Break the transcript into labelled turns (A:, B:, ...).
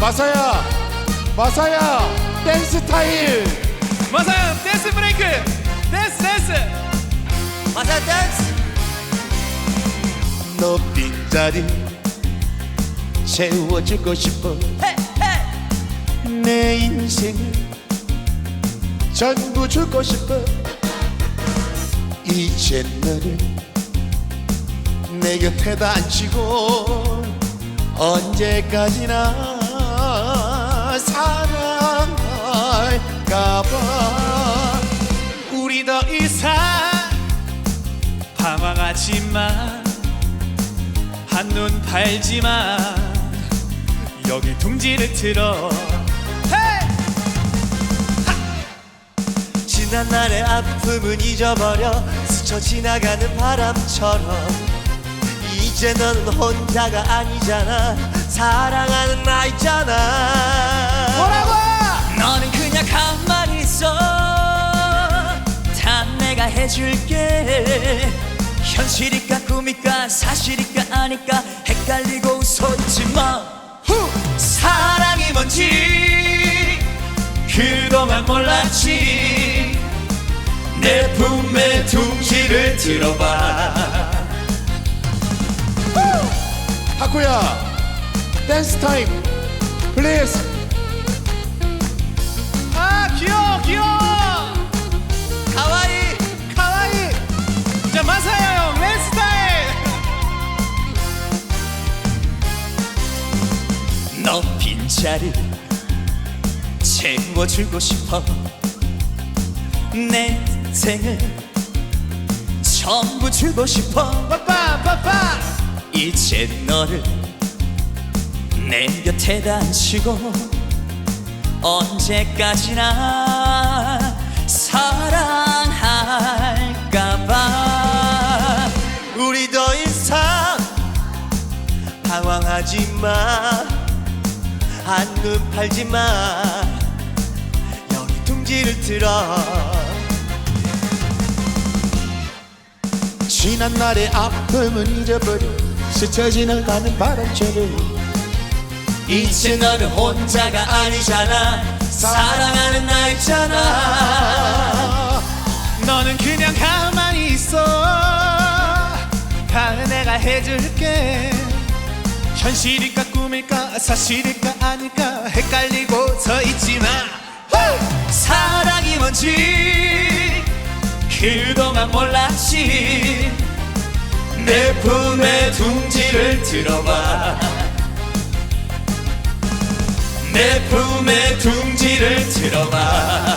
A: 마사야 마사야 댄스 타임
B: 마사야 댄스 브레이크. 댄스 댄스.
C: 마사 댄스.
A: 너 빈자리 채워주고 싶어. 내 인생을 전부 주고 싶어. 이제 너를 내 곁에다 앉히고 언제까지나 사랑할까봐.
B: 우리 더 이상 방황하지 마 한눈 팔지 마 여기 둥지를 틀어.
C: 지난 날의 아픔은 잊어버려 스쳐 지나가는 바람처럼. 이제 너는 혼자가 아니잖아. 사랑하는 나 있잖아 해줄게. 현실일까 꿈일까 사실일까 아닐까 헷갈리고 마 사랑이 뭔지
B: 그동안 몰랐지.
C: 내 품에 둥지를 들어봐.
A: 하쿠야 댄스 타임 플리즈
C: 빈자리 채워주고 싶어. 내 생을 전부 주고 싶어.
B: 빠빠 빠빠!
C: 이제 너를 내 곁에다 앉히고 언제까지나 사랑할까봐. 우리 더 이상 방황하지 마 한눈 팔지 마. 여기 둥지를 틀어.
A: 지난 날의 아픔은 잊어버려. 스쳐 지나가는 바람처럼.
C: 이제 너는 혼자가 아니잖아. 사랑하는 나 있잖아.
B: 너는 그냥 가만히 있어. 다 내가 해줄게. 현실일까 꿈일까 사실일까 아닐까 헷갈리고 서 있지마
C: 사랑이 뭔지 그동안 몰랐지. 내 품에 둥지를 들어봐. 내 품에 둥지를 들어봐